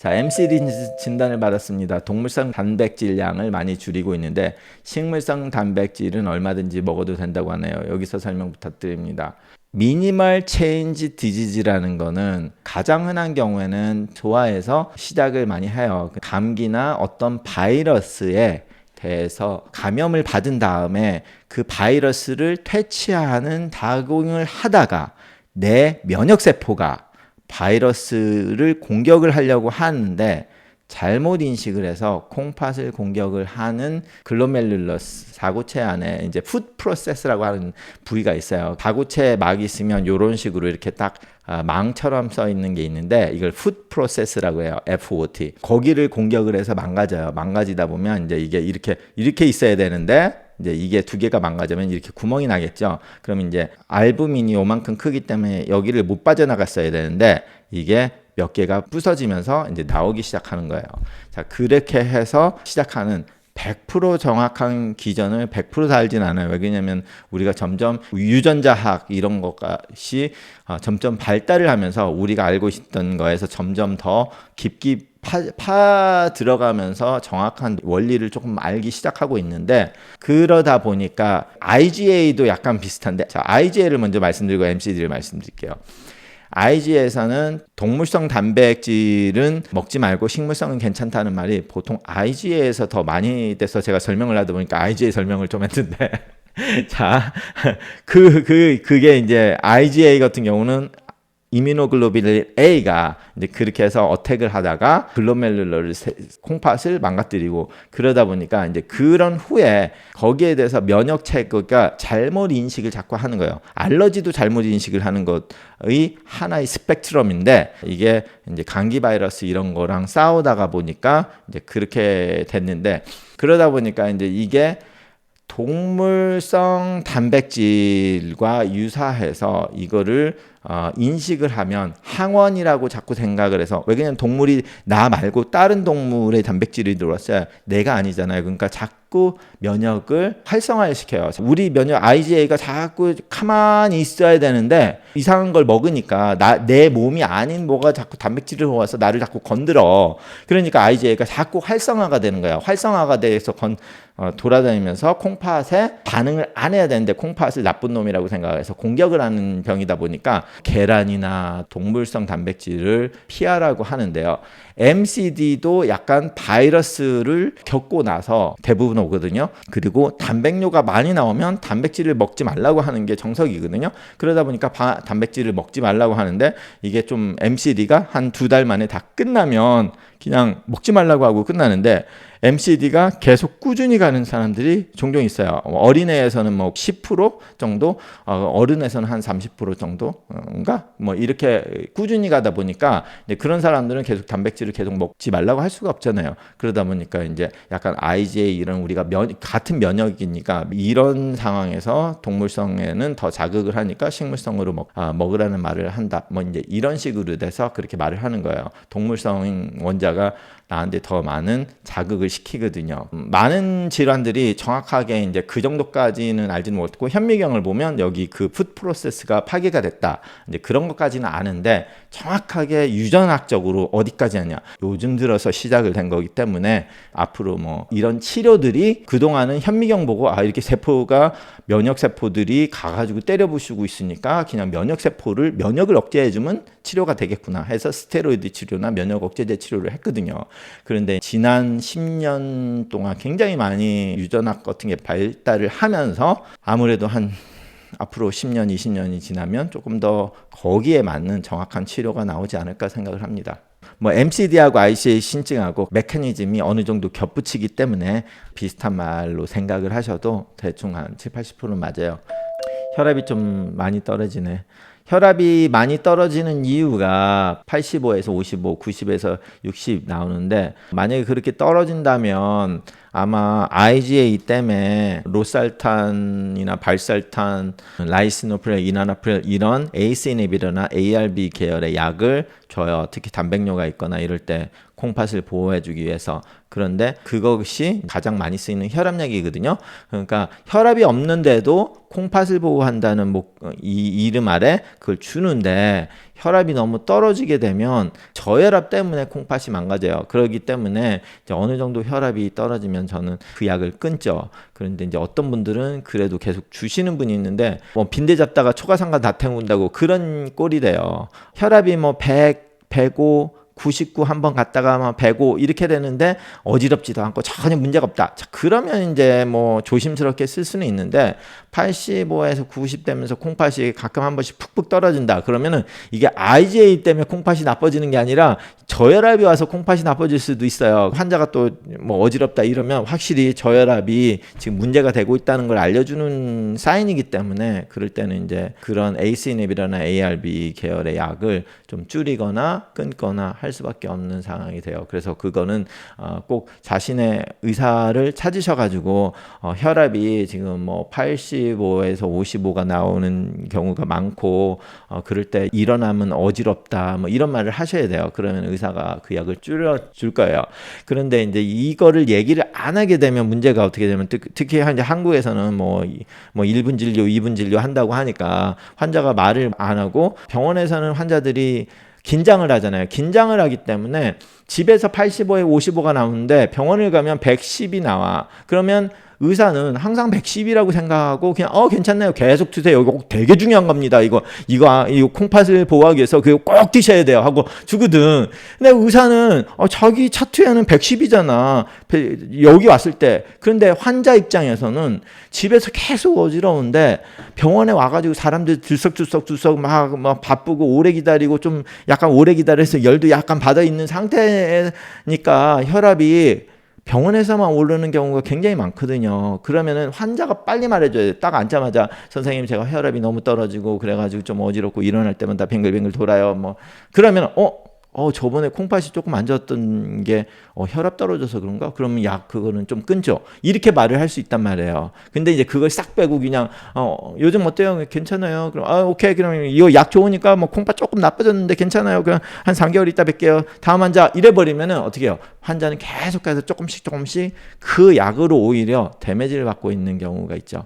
자, MCD 진단을 받았습니다. 동물성 단백질 양을 많이 줄이고 있는데 식물성 단백질은 얼마든지 먹어도 된다고 하네요. 여기서 설명 부탁드립니다. 미니멀 체인지 디지즈라는 거는 가장 흔한 경우에는 소아에서 시작을 많이 해요. 감기나 어떤 바이러스에 대해서 감염을 받은 다음에 그 바이러스를 퇴치하는 다공을 하다가 내 면역세포가 바이러스를 공격을 하려고 하는데 잘못 인식을 해서 콩팥을 공격을 하는 글로멜룰러스 사구체 안에 이제 푸드 프로세스라고 하는 부위가 있어요. 사구체 막이 있으면 이런 식으로 이렇게 딱 아, 망처럼 써 있는 게 있는데 이걸 푸드 프로세스라고 해요. FOT. 거기를 공격을 해서 망가져요. 망가지다 보면 이제 이게 이렇게 이렇게 있어야 되는데 이제 이게 두 개가 망가지면 이렇게 구멍이 나겠죠. 그럼 이제 알부민이 요만큼 크기 때문에 여기를 못 빠져나갔어야 되는데 이게 몇 개가 부서지면서 이제 나오기 시작하는 거예요. 자, 그렇게 해서 시작하는 100% 정확한 기전을 100% 달진 않아요. 왜냐면 우리가 점점 유전자학 이런 것이 어, 점점 발달을 하면서 우리가 알고 있던 거에서 점점 더 깊게 파, 파 들어가면서 정확한 원리를 조금 알기 시작하고 있는데 그러다 보니까 IgA도 약간 비슷한데 자 IgA를 먼저 말씀드리고 MCD를 말씀드릴게요. Ig에서는 동물성 단백질은 먹지 말고 식물성은 괜찮다는 말이 보통 Ig에서 더 많이 돼서 제가 설명을 하다 보니까 IgA 설명을 좀 했는데 자, 그, 그, 그게 이제 IgA 같은 경우는 이뮤노글로빈 A가 이제 그렇게 해서 어택을 하다가 글로멜룰러를 콩팥을 망가뜨리고 그러다 보니까 이제 그런 후에 거기에 대해서 면역 체계가 잘못 인식을 자꾸 하는 거예요. 알러지도 잘못 인식을 하는 것의 하나의 스펙트럼인데 이게 이제 감기 바이러스 이런 거랑 싸우다가 보니까 이제 그렇게 됐는데 그러다 보니까 이제 이게 동물성 단백질과 유사해서 이거를 어, 인식을 하면 항원이라고 자꾸 생각을 해서 왜냐면 동물이 나 말고 다른 동물의 단백질이 들어왔어요. 내가 아니잖아요. 그러니까 자꾸 면역을 활성화 시켜요. 우리 면역 IgA가 자꾸 가만히 있어야 되는데 이상한 걸 먹으니까 나, 내 몸이 아닌 뭐가 자꾸 단백질을 와서 나를 자꾸 건드려. 그러니까 IgA가 자꾸 활성화가 되는 거야. 활성화가 돼서 건, 어, 돌아다니면서 콩팥에 반응을 안 해야 되는데 콩팥을 나쁜 놈이라고 생각해서 공격을 하는 병이다 보니까 계란이나 동물성 단백질을 피하라고 하는데요. MCD도 약간 바이러스를 겪고 나서 대부분 오거든요. 그리고 단백뇨가 많이 나오면 단백질을 먹지 말라고 하는 게 정석이거든요. 그러다 보니까 바, 단백질을 먹지 말라고 하는데 이게 좀 MCD가 한 두 달 만에 다 끝나면 그냥 먹지 말라고 하고 끝나는데 MCD가 계속 꾸준히 가는 사람들이 종종 있어요. 어린애에서는 뭐 10% 정도, 어, 어른에서는 한 30% 정도인가? 뭐 이렇게 꾸준히 가다 보니까 그런 사람들은 계속 단백질을 계속 먹지 말라고 할 수가 없잖아요. 그러다 보니까 이제 약간 IgA 이런 우리가 면, 같은 면역이니까 이런 상황에서 동물성에는 더 자극을 하니까 식물성으로 먹, 아, 먹으라는 말을 한다. 뭐 이제 이런 식으로 돼서 그렇게 말을 하는 거예요. 동물성 원자가 나한테 더 많은 자극을 시키거든요. 음, 많은 질환들이 정확하게 이제 그 정도까지는 알지는 못했고 현미경을 보면 여기 그 풋 프로세스가 파괴가 됐다. 이제 그런 것까지는 아는데 정확하게 유전학적으로 어디까지 하냐. 요즘 들어서 시작을 된 거기 때문에 앞으로 뭐 이런 치료들이 그동안은 현미경 보고 아 이렇게 세포가 면역 세포들이 가 가지고 때려 부수고 있으니까 그냥 면역 세포를 면역을 억제해 주면 치료가 되겠구나 해서 스테로이드 치료나 면역 억제제 치료를 했거든요. 그런데 지난 10년 동안 굉장히 많이 유전학 같은 게 발달을 하면서 아무래도 한 앞으로 10년, 20년이 지나면 조금 더 거기에 맞는 정확한 치료가 나오지 않을까 생각을 합니다. 뭐 MCD하고 ICA 신증하고 메커니즘이 어느 정도 겹붙이기 때문에 비슷한 말로 생각을 하셔도 대충 한 7, 80%는 맞아요. 혈압이 좀 많이 떨어지네. 혈압이 많이 떨어지는 이유가 85에서 55, 90에서 60 나오는데 만약에 그렇게 떨어진다면 아마 IgA 때문에 로살탄이나 발살탄, 라이시노프렐, 이나나프렐 이런 ACE 이니비터나 ARB 계열의 약을 줘요. 특히 단백뇨가 있거나 이럴 때 콩팥을 보호해주기 위해서. 그런데 그것이 가장 많이 쓰이는 혈압약이거든요. 그러니까 혈압이 없는데도 콩팥을 보호한다는 목, 이 이름 아래 그걸 주는데 혈압이 너무 떨어지게 되면 저혈압 때문에 콩팥이 망가져요. 그렇기 때문에 어느 정도 혈압이 떨어지면 저는 그 약을 끊죠. 그런데 이제 어떤 분들은 그래도 계속 주시는 분이 있는데 뭐 빈대 잡다가 초가상가 다 태운다고 그런 꼴이 돼요. 혈압이 뭐 100, 105 99 한번 갔다가 막105 이렇게 되는데 어지럽지도 않고 전혀 문제가 없다. 자, 그러면 이제 뭐 조심스럽게 쓸 수는 있는데 85에서 90 되면서 콩팥이 가끔 한 번씩 푹푹 떨어진다. 그러면은 이게 IgA 때문에 콩팥이 나빠지는 게 아니라 저혈압이 와서 콩팥이 나빠질 수도 있어요. 환자가 또 뭐 어지럽다 이러면 확실히 저혈압이 지금 문제가 되고 있다는 걸 알려주는 사인이기 때문에 그럴 때는 이제 그런 ACNAB이라나 ARB 계열의 약을 좀 줄이거나 끊거나 할 수밖에 없는 상황이 돼요. 그래서 그거는 어, 꼭 자신의 의사를 찾으셔가지고 어, 혈압이 지금 뭐 85에서 55가 나오는 경우가 많고 어, 그럴 때 일어나면 어지럽다 뭐 이런 말을 하셔야 돼요. 그러면 의사가 그 약을 줄여 줄 거예요. 그런데 이제 이거를 얘기를 안 하게 되면 문제가 어떻게 되면 특, 특히 이제 한국에서는 뭐, 이- 뭐 1분 진료, 2분 진료 한다고 하니까 환자가 말을 안 하고 병원에서는 환자들이 긴장을 하잖아요. 긴장을 하기 때문에 집에서 85에 55가 나오는데 병원을 가면 110이 나와. 그러면 의사는 항상 110이라고 생각하고 그냥 어 괜찮네요. 계속 드세요. 이거 꼭 되게 중요한 겁니다. 이거 이거 아, 이 콩팥을 보호하기 위해서 그거 꼭 드셔야 돼요. 하고 주거든. 근데 의사는 어 자기 차트에는 110이잖아. 여기 왔을 때. 그런데 환자 입장에서는 집에서 계속 어지러운데 병원에 와 가지고 사람들 들썩들썩들썩 막, 막 바쁘고 오래 기다리고 좀 약간 오래 기다려서 열도 약간 받아 있는 상태니까 혈압이 병원에서만 오르는 경우가 굉장히 많거든요. 그러면은 환자가 빨리 말해줘야 돼. 딱 앉자마자 선생님 제가 혈압이 너무 떨어지고 그래가지고 좀 어지럽고 일어날 때마다 뱅글뱅글 돌아요. 뭐 그러면 어 어, 저번에 콩팥이 조금 안 좋았던 게 어, 혈압 떨어져서 그런가? 그러면 약 그거는 좀 끊죠. 이렇게 말을 할 수 있단 말이에요. 근데 이제 그걸 싹 빼고 그냥 어, 요즘 어때요? 괜찮아요. 그럼 아, 오케이. 그럼 이거 약 좋으니까 뭐 콩팥 조금 나빠졌는데 괜찮아요. 그럼 한 3개월 있다 뵐게요. 다음 환자 이래 버리면은 어떻게 해요? 환자는 계속 해서 조금씩 조금씩 그 약으로 오히려 데미지를 받고 있는 경우가 있죠.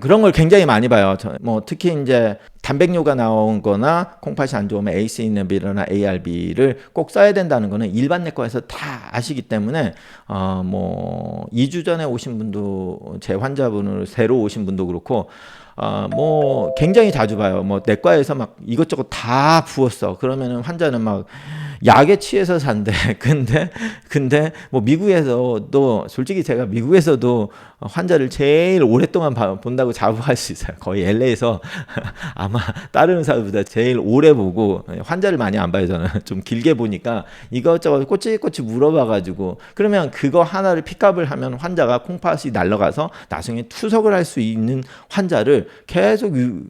그런 걸 굉장히 많이 봐요. 저, 뭐 특히 이제 단백뇨가 나온 거나 콩팥이 안 좋으면 ACNB나 ARB를 꼭 써야 된다는 거는 일반 내과에서 다 아시기 때문에 어뭐 2주 전에 오신 분도 제 환자분을 새로 오신 분도 그렇고 어뭐 굉장히 자주 봐요. 뭐 내과에서 막 이것저것 다 부었어. 그러면은 환자는 막 약에 취해서 산대. 근데 근데 뭐 미국에서도 솔직히 제가 미국에서도 환자를 제일 오랫동안 봐- 본다고 자부할 수 있어요. 거의 LA에서 아마 다른 의사보다 제일 오래 보고 환자를 많이 안 봐요 저는 좀 길게 보니까 이것저것 꼬치꼬치 물어봐가지고 그러면 그거 하나를 픽업을 하면 환자가 콩팥이 날라가서 나중에 투석을 할 수 있는 환자를 계속 유,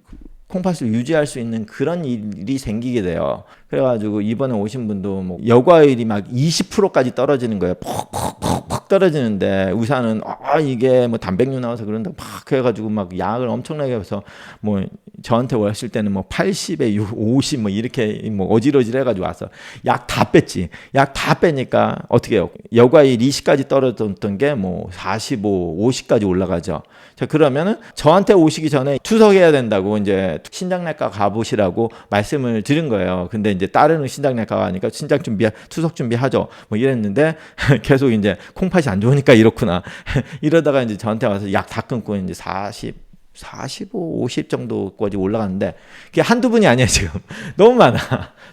콩팥을 유지할 수 있는 그런 일이 생기게 돼요. 그래가지고 이번에 오신 분도 뭐 여과율이 막 20%까지 떨어지는 거예요. 퍽퍽퍽퍽 떨어지는데 의사는 아 이게 뭐 단백뇨 나와서 그런다 막 해가지고 막 약을 엄청나게 해서 뭐 저한테 왔을 때는 뭐 80에 50 뭐 이렇게 뭐 어지러질 해가지고 와서 약 다 뺐지. 약 다 빼니까 어떻게 해요? 여과율 20까지 떨어졌던 게 뭐 45, 50까지 올라가죠. 자 그러면은 저한테 오시기 전에 투석해야 된다고 이제 신장내과 가보시라고 말씀을 드린 거예요. 근데 이제 다른 신장내과 가니까 신장 준비, 투석 준비하죠. 뭐 이랬는데 계속 이제 콩팥이 안 좋으니까 이렇구나. 이러다가 이제 저한테 와서 약 다 끊고 이제 40 45, 50 정도까지 올라갔는데 그게 한두 분이 아니에요 지금 너무 많아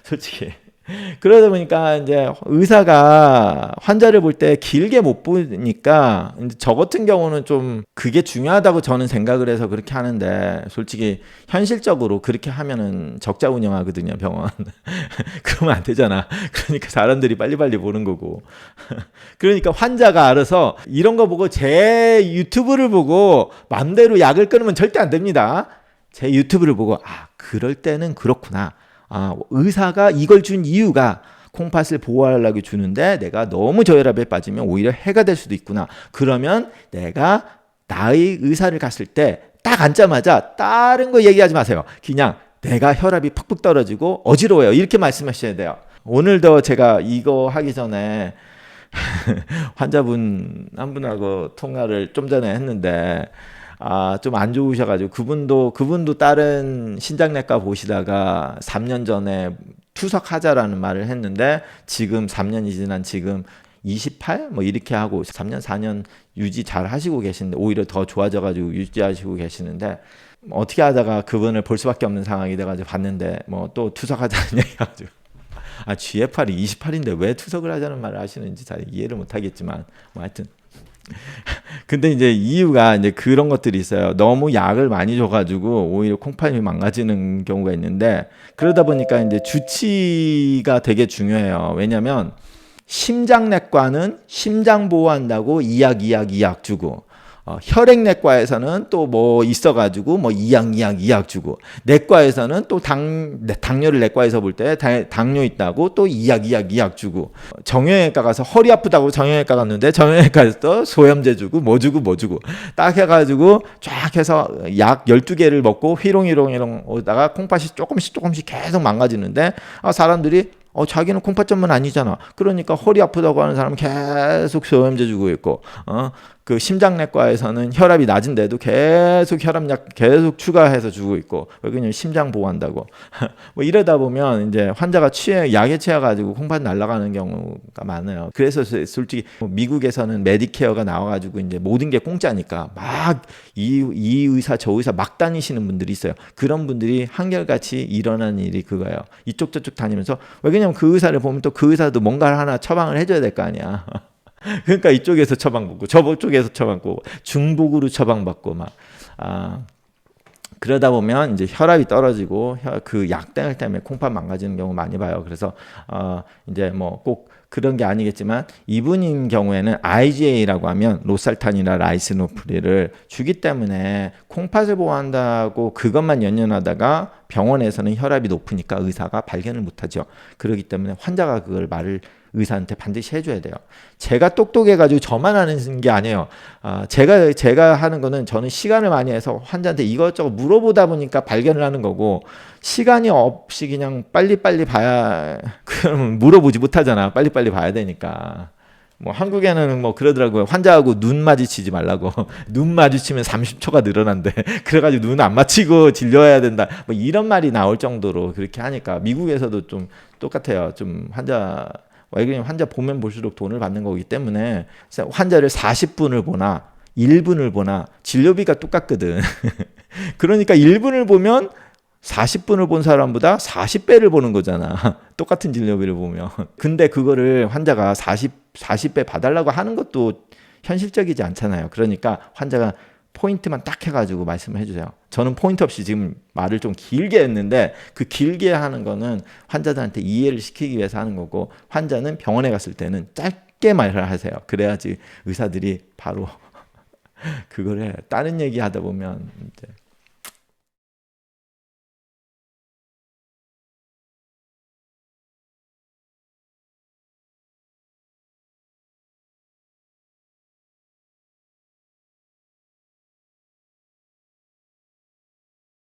솔직히 그러다 보니까 이제 의사가 환자를 볼 때 길게 못 보니까 저 같은 경우는 좀 그게 중요하다고 저는 생각을 해서 그렇게 하는데 솔직히 현실적으로 그렇게 하면은 적자 운영하거든요 병원. 그러면 안 되잖아. 그러니까 사람들이 빨리빨리 보는 거고. 그러니까 환자가 알아서 이런 거 보고 제 유튜브를 보고 맘대로 약을 끊으면 절대 안 됩니다. 제 유튜브를 보고 아 그럴 때는 그렇구나 아, 의사가 이걸 준 이유가 콩팥을 보호하려고 주는데 내가 너무 저혈압에 빠지면 오히려 해가 될 수도 있구나. 그러면 내가 나의 의사를 갔을 때 딱 앉자마자 다른 거 얘기하지 마세요. 그냥 내가 혈압이 팍팍 떨어지고 어지러워요. 이렇게 말씀하셔야 돼요. 오늘도 제가 이거 하기 전에 환자분 한 분하고 통화를 좀 전에 했는데 아, 좀 안 좋으셔가지고 그분도 그분도 다른 신장내과 보시다가 3년 전에 투석하자라는 말을 했는데 지금 3년이 지난 지금 28? 뭐 이렇게 하고 3년 4년 유지 잘 하시고 계시는데 오히려 더 좋아져가지고 유지하시고 계시는데 뭐 어떻게 하다가 그분을 볼 수밖에 없는 상황이 돼가지고 봤는데 뭐 또 투석하자는 얘기가지고 아 GFR이 28인데 왜 투석을 하자는 말을 하시는지 잘 이해를 못하겠지만 뭐 하여튼 근데 이제 이유가 이제 그런 것들이 있어요. 너무 약을 많이 줘가지고 오히려 콩팥이 망가지는 경우가 있는데 그러다 보니까 이제 주치가 되게 중요해요. 왜냐하면 심장내과는 심장 보호한다고 이약 이약 이약 주고 어, 혈액내과에서는 또 뭐 있어가지고 뭐 이약 이약 이약 주고 내과에서는 또 당 당뇨를 내과에서 볼 때 당뇨 있다고 또 이약 이약 이약 주고 정형외과 가서 허리 아프다고 정형외과 갔는데 정형외과에서 또 소염제 주고 뭐 주고 뭐 주고 딱 해가지고 쫙 해서 약 12개를 먹고 휘롱휘롱휘롱 오다가 콩팥이 조금씩 조금씩 계속 망가지는데 아, 사람들이 어, 자기는 콩팥 전문 아니잖아. 그러니까 허리 아프다고 하는 사람은 계속 소염제 주고 있고, 어, 그 심장내과에서는 혈압이 낮은데도 계속 혈압약 계속 추가해서 주고 있고 왜냐면 심장 보호한다고 뭐 이러다 보면 이제 환자가 취해 약에 취해가지고 콩팥 날아가는 경우가 많아요. 그래서 솔직히 뭐 미국에서는 메디케어가 나와가지고 이제 모든 게 공짜니까 막 이 이 의사 저 의사 막 다니시는 분들이 있어요. 그런 분들이 한결같이 일어나는 일이 그거예요. 이쪽 저쪽 다니면서 왜냐면 그 의사를 보면 또 그 의사도 뭔가를 하나 처방을 해줘야 될 거 아니야. 그러니까 이쪽에서 처방받고 저쪽에서 처방받고 중복으로 처방받고 막 아. 그러다 보면 이제 혈압이 떨어지고 그 약땡을 때문에 콩팥 망가지는 경우 많이 봐요. 그래서 어 이제 뭐 꼭 그런 게 아니겠지만 이분인 경우에는 IgA라고 하면 로살탄이나 라이스노프리를 주기 때문에 콩팥을 보호한다고 그것만 연연하다가 병원에서는 혈압이 높으니까 의사가 발견을 못하죠. 그렇기 때문에 환자가 그걸 말을 의사한테 반드시 해줘야 돼요. 제가 똑똑해가지고 저만 하는 게 아니에요. 아, 제가 제가 하는 거는 저는 시간을 많이 해서 환자한테 이것저것 물어보다 보니까 발견을 하는 거고 시간이 없이 그냥 빨리빨리 봐야 그러면 물어보지 못하잖아. 빨리빨리 봐야 되니까. 뭐 한국에는 뭐 그러더라고요. 환자하고 눈 마주치지 말라고. 눈 마주치면 30초가 늘어난대. 그래가지고 눈안 맞히고 진료해야 된다. 뭐 이런 말이 나올 정도로 그렇게 하니까 미국에서도 좀 똑같아요. 좀 환자 왜냐면 환자 보면 볼수록 돈을 받는 거기 때문에 환자를 40분을 보나 1분을 보나 진료비가 똑같거든. 그러니까 1분을 보면 40분을 본 사람보다 40배를 보는 거잖아. 똑같은 진료비를 보면. 근데 그거를 환자가 40, 40배 봐달라고 하는 것도 현실적이지 않잖아요. 그러니까 환자가 포인트만 딱 해가지고 말씀을 해주세요. 저는 포인트 없이 지금 말을 좀 길게 했는데 그 길게 하는 거는 환자들한테 이해를 시키기 위해서 하는 거고 환자는 병원에 갔을 때는 짧게 말을 하세요. 그래야지 의사들이 바로 그거를 다른 얘기 하다 보면 이제